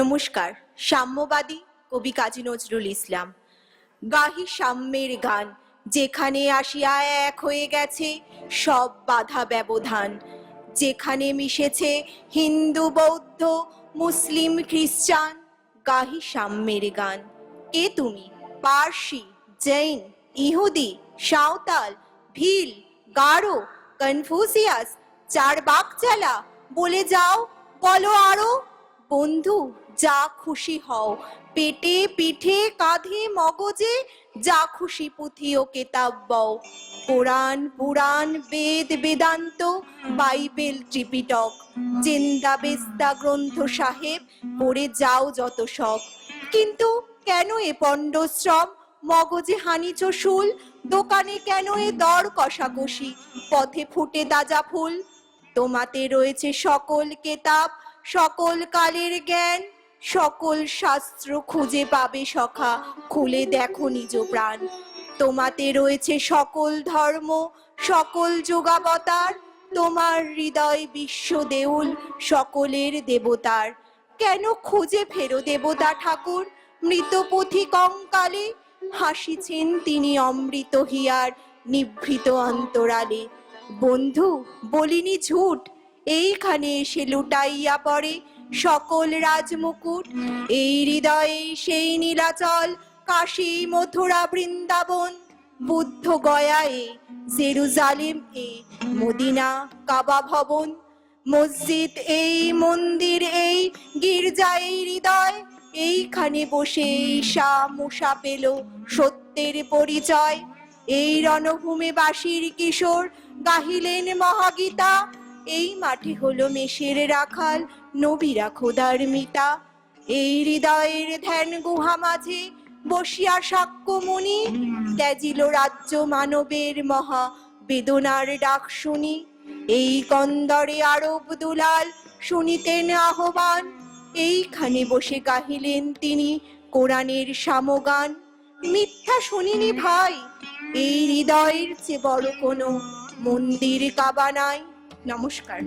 নমস্কার, সাম্যবাদী কবি কাজী নজরুল ইসলাম। গাহি সাম্যের গান, যেখানে আসিয়া এক হয়ে গেছে সব বাধা ব্যবধান। যেখানে মিশেছে হিন্দু, বৌদ্ধ, মুসলিম, খ্রিস্টান, গাহি সাম্যের গান। কে তুমি, পার্সি, জৈন, ইহুদি, সাঁওতাল, ভিল, গারো, কনফুসিয়াস, চার বাকচালা, বলে যাও, বলো আরও। বন্ধু যা খুশি হও। পেটে পিঠে কাঁধে মগজে যা খুশি পুঁথি ও কেতাব বও। Quran Puran, Veda, Vedanta, Bible Tripitaka. Zend Avesta গ্রন্থ সাহেব, পড়ে যাও যত শখ। কিন্তু কেন এ পণ্ডশ্রম মগজে হানি শুল, দোকানে কেন এ দর কষাকষি? পথে ফুটে দাজা ফুল, তোমাতে রয়েছে সকল কেতাব, সকল কালের জ্ঞান। সকল শাস্ত্র খুঁজে পাবে সখা, খুলে দেখো নিজ প্রাণ। তোমাতে রয়েছে সকল ধর্ম, সকল যোগাবতার, তোমার হৃদয় বিশ্ব দেউল, সকলের দেবতার। কেন খুঁজে ফেরো দেবতা ঠাকুর, মৃত পথি কঙ্কালে? হাসিছেন তিনি অমৃত হিয়ার, নিভৃত অন্তরালে। বন্ধু, বলিনি ঝুট, এইখানে এসে লুটাইয়া পড়ে। সকল রাজমুকুট, এই হৃদয়ে সেই নীলাচল, কাশী, মথুরা, বৃন্দাবন, বুদ্ধ গয়ায়ে, জেরুজালেম এ মদিনা, কাবা ভবন, মসজিদ এই, মন্দির এই গির্জা এই হৃদয়, এইখানে বসে ঈশা মুসা পেল সত্যের পরিচয়। এই রণভূমি বাসীর কিশোর গাহিলেন মহাগীতা এই মাঠে হলো মেষের রাখাল, নবীরা খোদার মিতা এই হৃদয়ের ধ্যান গুহা মাঝে বসিয়া সাক্ষ্যমণি ত্যাজিল রাজ্য মানবের মহা বেদনার ডাক শুনি। এই কন্দরে আরব দুলাল শুনিতেন আহ্বান। এইখানে বসে গাহিলেন তিনি কোরআনের সামগান। মিথ্যা শুনিনি ভাই, এই হৃদয়ের চেয়ে বড় কোনো মন্দির কাবা নাই। নমস্কার।